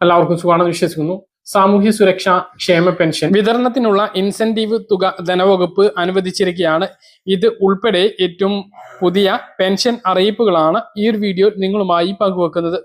എല്ലാവർക്കും സുഖമാണെന്ന് വിശ്വസിക്കുന്നു. സാമൂഹ്യ സുരക്ഷാ ക്ഷേമ പെൻഷൻ. വിതരണത്തിനുള്ള ഇൻസെന്റീവ് തുക ധനവകുപ്പ് അനുവദിച്ചിരിക്കുകയാണ്. ഇത് ഉൾപ്പെടെ ഏറ്റവും പുതിയ പെൻഷൻ അറിയിപ്പുകളാണ് ഈ ഒരു വീഡിയോ നിങ്ങളുമായി പങ്കുവെക്കുന്നത്.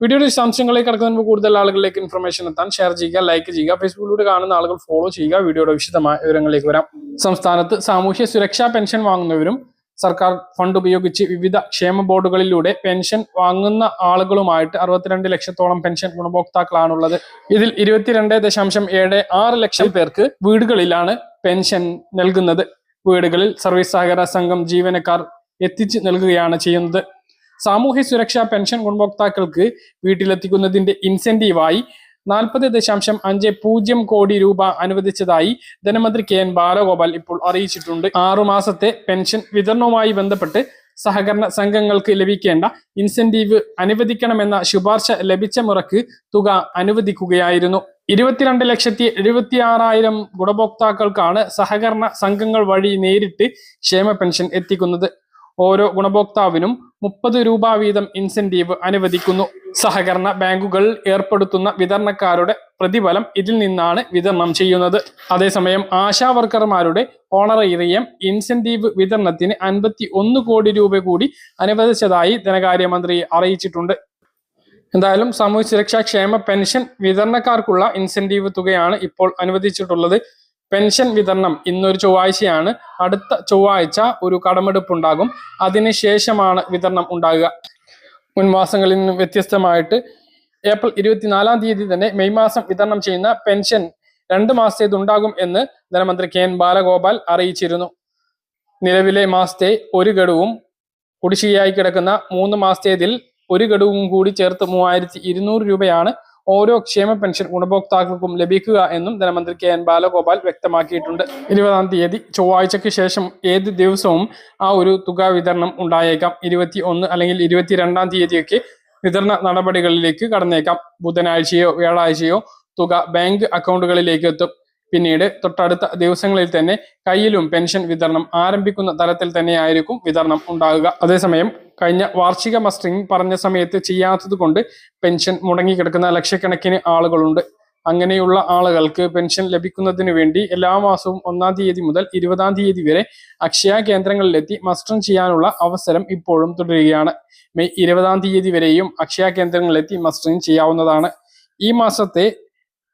വീഡിയോയുടെ വിശദാംശങ്ങളിലേക്ക് കടക്കുന്നതിന് കൂടുതൽ ആളുകളിലേക്ക് ഇൻഫർമേഷൻ എത്താൻ ഷെയർ ചെയ്യുക ലൈക്ക് ചെയ്യുക ഫേസ്ബുക്കിലൂടെ കാണുന്ന ആളുകൾ ഫോളോ ചെയ്യുക. വീഡിയോയുടെ വിശദമായ വിവരങ്ങളിലേക്ക് വരാം. സംസ്ഥാനത്ത് സാമൂഹ്യ സുരക്ഷാ പെൻഷൻ വാങ്ങുന്നവരും സർക്കാർ ഫണ്ട് ഉപയോഗിച്ച് വിവിധ ക്ഷേമ ബോർഡുകളിലൂടെ പെൻഷൻ വാങ്ങുന്ന ആളുകളുമായിട്ട് അറുപത്തിരണ്ട് ലക്ഷത്തോളം പെൻഷൻ ഗുണഭോക്താക്കളാണുള്ളത്. ഇതിൽ ഇരുപത്തിരണ്ട് ദശാംശം ഏഴ് ആറ് ലക്ഷം പേർക്ക് വീടുകളിലാണ് പെൻഷൻ നൽകുന്നത്. വീടുകളിൽ സർവീസ് സഹകരണ സംഘം ജീവനക്കാർ എത്തിച്ച് നൽകുകയാണ് ചെയ്യുന്നത്. സാമൂഹ്യ സുരക്ഷാ പെൻഷൻ ഗുണഭോക്താക്കൾക്ക് വീട്ടിലെത്തിക്കുന്നതിന്റെ ഇൻസെന്റീവായി നാൽപ്പത് ദശാംശം അഞ്ച് പൂജ്യം കോടി രൂപ അനുവദിച്ചതായി ധനമന്ത്രി കെ എൻ ബാലഗോപാൽ ഇപ്പോൾ അറിയിച്ചിട്ടുണ്ട്. ആറുമാസത്തെ പെൻഷൻ വിതരണവുമായി ബന്ധപ്പെട്ട് സഹകരണ സംഘങ്ങൾക്ക് ലഭിക്കേണ്ട ഇൻസെന്റീവ് അനുവദിക്കണമെന്ന ശുപാർശ ലഭിച്ച മുറക്ക് തുക അനുവദിക്കുകയായിരുന്നു. ഇരുപത്തിരണ്ട് ലക്ഷത്തി എഴുപത്തി ആറായിരം ഗുണഭോക്താക്കൾക്കാണ് സഹകരണ സംഘങ്ങൾ വഴി നേരിട്ട് ക്ഷേമ പെൻഷൻ എത്തിക്കുന്നത്. ഓരോ ഗുണഭോക്താവിനും മുപ്പത് രൂപ വീതം ഇൻസെന്റീവ് അനുവദിക്കുന്നു. സഹകരണ ബാങ്കുകൾ ഏർപ്പെടുത്തുന്ന വിതരണക്കാരുടെ പ്രതിഫലം ഇതിൽ നിന്നാണ് വിതരണം ചെയ്യുന്നത്. അതേസമയം ആശാ വർക്കർമാരുടെ ഓണറേറിയം ഇൻസെന്റീവ് വിതരണത്തിന് അൻപത്തി ഒന്ന് കോടി രൂപ കൂടി അനുവദിച്ചതായി ധനകാര്യമന്ത്രി അറിയിച്ചിട്ടുണ്ട്. എന്തായാലും സാമൂഹ്യ സുരക്ഷാ ക്ഷേമ പെൻഷൻ വിതരണക്കാർക്കുള്ള ഇൻസെന്റീവ് തുകയാണ് ഇപ്പോൾ അനുവദിച്ചിട്ടുള്ളത്. പെൻഷൻ വിതരണം ഇന്നൊരു ചൊവ്വാഴ്ചയാണ്. അടുത്ത ചൊവ്വാഴ്ച ഒരു കടമെടുപ്പ് ഉണ്ടാകും അതിനുശേഷമാണ് വിതരണം ഉണ്ടാകുക. മുൻമാസങ്ങളിൽ നിന്നും വ്യത്യസ്തമായിട്ട് ഏപ്രിൽ ഇരുപത്തിനാലാം തീയതി തന്നെ മെയ് മാസം വിതരണം ചെയ്യുന്ന പെൻഷൻ രണ്ട് മാസത്തേത് ഉണ്ടാകും എന്ന് ധനമന്ത്രി കെ എൻ ബാലഗോപാൽ അറിയിച്ചിരുന്നു. നിലവിലെ മാസത്തെ ഒരു ഗഡുവും കുടിശ്ശികയായി കിടക്കുന്ന മൂന്ന് മാസത്തേതിൽ ഒരു ഗഡുവും കൂടി ചേർത്ത് മൂവായിരത്തി ഇരുന്നൂറ് രൂപയാണ് ഓരോ ക്ഷേമ പെൻഷൻ ഗുണഭോക്താക്കൾക്കും ലഭിക്കുക എന്നും ധനമന്ത്രി കെ എൻ ബാലഗോപാൽ വ്യക്തമാക്കിയിട്ടുണ്ട്. ഇരുപതാം തീയതി ചൊവ്വാഴ്ചയ്ക്ക് ശേഷം ഏത് ദിവസവും ആ ഒരു തുക വിതരണം ഉണ്ടായേക്കാം. ഇരുപത്തി ഒന്ന് അല്ലെങ്കിൽ ഇരുപത്തിരണ്ടാം തീയതിയൊക്കെ വിതരണ നടപടികളിലേക്ക് കടന്നേക്കാം. ബുധനാഴ്ചയോ വ്യാഴാഴ്ചയോ തുക ബാങ്ക് അക്കൗണ്ടുകളിലേക്ക് എത്തും. പിന്നീട് തൊട്ടടുത്ത ദിവസങ്ങളിൽ തന്നെ കയ്യിലും പെൻഷൻ വിതരണം ആരംഭിക്കുന്ന തലത്തിൽ തന്നെയായിരിക്കും വിതരണം ഉണ്ടാകുക. അതേസമയം കഴിഞ്ഞ വാർഷിക മസ്റ്ററിംഗ് പറഞ്ഞ സമയത്ത് ചെയ്യാത്തത് കൊണ്ട് പെൻഷൻ മുടങ്ങിക്കിടക്കുന്ന ലക്ഷക്കണക്കിന് ആളുകളുണ്ട്. അങ്ങനെയുള്ള ആളുകൾക്ക് പെൻഷൻ ലഭിക്കുന്നതിന് വേണ്ടി എല്ലാ മാസവും ഒന്നാം തീയതി മുതൽ ഇരുപതാം തീയതി വരെ അക്ഷയ കേന്ദ്രങ്ങളിലെത്തി മസ്റ്ററിംഗ് ചെയ്യാനുള്ള അവസരം ഇപ്പോഴും തുടരുകയാണ്. മെയ് ഇരുപതാം തീയതി വരെയും അക്ഷയ കേന്ദ്രങ്ങളിലെത്തി മസ്റ്ററിംഗ് ചെയ്യാവുന്നതാണ്. ഈ മാസത്തെ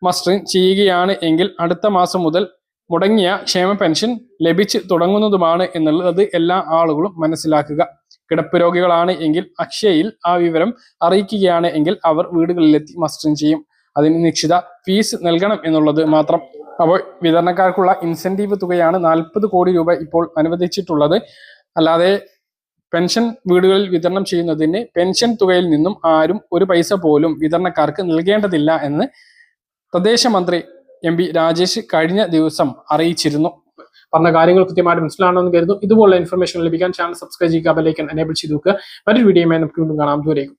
മസ്റ്ററിംഗ് ചെയ്യുകയാണ് എങ്കിൽ അടുത്ത മാസം മുതൽ മുടങ്ങിയ ക്ഷേമ പെൻഷൻ ലഭിച്ചു തുടങ്ങുന്നതുമാണ് എന്നുള്ളത് എല്ലാ ആളുകളും മനസ്സിലാക്കുക. കിടപ്പ് രോഗികളാണ് എങ്കിൽ അക്ഷയയിൽ ആ വിവരം അറിയിക്കുകയാണ് എങ്കിൽ അവർ വീടുകളിലെത്തി മസ്റ്ററിംഗ് ചെയ്യും. അതിന് നിശ്ചിത ഫീസ് നൽകണം എന്നുള്ളത് മാത്രം. അപ്പോൾ വിതരണക്കാർക്കുള്ള ഇൻസെന്റീവ് തുകയാണ് നാൽപ്പത് കോടി രൂപ ഇപ്പോൾ അനുവദിച്ചിട്ടുള്ളത്. അല്ലാതെ പെൻഷൻ വീടുകളിൽ വിതരണം ചെയ്യുന്നതിന് പെൻഷൻ തുകയിൽ നിന്നും ആരും ഒരു പൈസ പോലും വിതരണക്കാർക്ക് നൽകേണ്ടതില്ല എന്ന് തദ്ദേശ മന്ത്രി എം പി രാജേഷ് കഴിഞ്ഞ ദിവസം അറിയിച്ചിരുന്നു. പറഞ്ഞ കാര്യങ്ങൾ കൃത്യമായിട്ട് മനസ്സിലാണെന്ന് കരുതുന്നു. ഇതുപോലുള്ള ഇൻഫർമേഷൻ ലഭിക്കാൻ ചാനൽ സബ്സ്ക്രൈബ് ചെയ്യുക ബെല്ലൈക്കൻ എനേബിൾ ചെയ്ത് നോക്കുക മറ്റൊരു വീഡിയോയുമായി നമുക്ക് വീണ്ടും കാണാം. ദൂരേക്കും